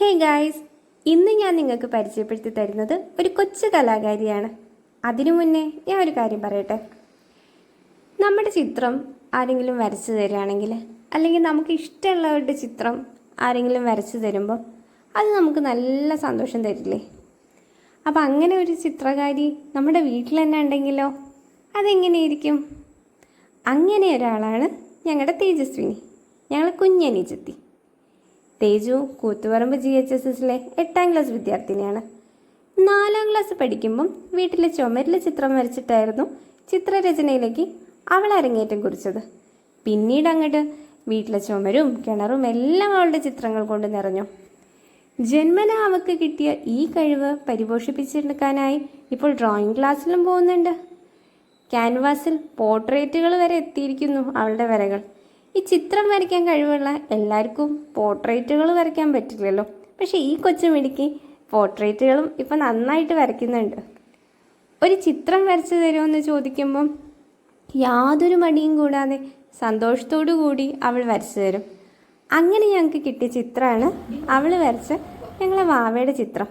Hey guys ഇന്ന് ഞാൻ നിങ്ങൾക്ക് പരിചയപ്പെടുത്തി തരുന്നത് ഒരു കൊച്ചു കലാകാരിയാണ്. അതിനു മുന്നേ ഞാൻ ഒരു കാര്യം പറയട്ടെ. നമ്മുടെ ചിത്രം ആരെങ്കിലും വരച്ചു തരികയാണെങ്കിൽ അല്ലെങ്കിൽ നമുക്ക് ഇഷ്ടമുള്ളവരുടെ ചിത്രം ആരെങ്കിലും വരച്ചു തരുമ്പോൾ അത് നമുക്ക് നല്ല സന്തോഷം തരില്ലേ? അപ്പം അങ്ങനെ ഒരു ചിത്രകാരി നമ്മുടെ വീട്ടിൽ തന്നെ ഉണ്ടെങ്കിലോ? അതെങ്ങനെയായിരിക്കും? അങ്ങനെ ഒരാളാണ് ഞങ്ങളുടെ തേജസ്വിനി. ഞങ്ങൾ കുഞ്ഞനിച്ചെത്തി Teju Kuthuparamba G H S എസിലെ എട്ടാം ക്ലാസ് വിദ്യാർത്ഥിനിയാണ്. നാലാം ക്ലാസ് പഠിക്കുമ്പം വീട്ടിലെ ചുമരിലെ ചിത്രം വരച്ചിട്ടായിരുന്നു ചിത്രരചനയിലേക്ക് അവൾ അരങ്ങേറ്റം കുറിച്ചത്. പിന്നീട് അങ്ങോട്ട് വീട്ടിലെ ചുമരും കിണറും എല്ലാം അവളുടെ ചിത്രങ്ങൾ കൊണ്ട് നിറഞ്ഞു. ജന്മന അവൾക്ക് കിട്ടിയ ഈ കഴിവ് പരിപോഷിപ്പിച്ചെടുക്കാനായി ഇപ്പോൾ ഡ്രോയിങ് ക്ലാസ്സിലും പോകുന്നുണ്ട്. ക്യാൻവാസിൽ പോർട്രേറ്റുകൾ വരെ എത്തിയിരിക്കുന്നു അവളുടെ വരകൾ. ഈ ചിത്രം വരയ്ക്കാൻ കഴിവുള്ള എല്ലാവർക്കും പോർട്രേറ്റുകൾ വരയ്ക്കാൻ പറ്റില്ലല്ലോ. പക്ഷേ ഈ കൊച്ചുമിടിക്ക് പോർട്രേറ്റുകളും ഇപ്പം നന്നായിട്ട് വരയ്ക്കുന്നുണ്ട്. ഒരു ചിത്രം വരച്ചു തരുമെന്ന് ചോദിക്കുമ്പം യാതൊരു മടിയും കൂടാതെ സന്തോഷത്തോടു കൂടി അവൾ വരച്ചു തരും. അങ്ങനെ ഞങ്ങൾക്ക് കിട്ടിയ ചിത്രമാണ് അവൾ വരച്ച ഞങ്ങളെ വാവയുടെ ചിത്രം.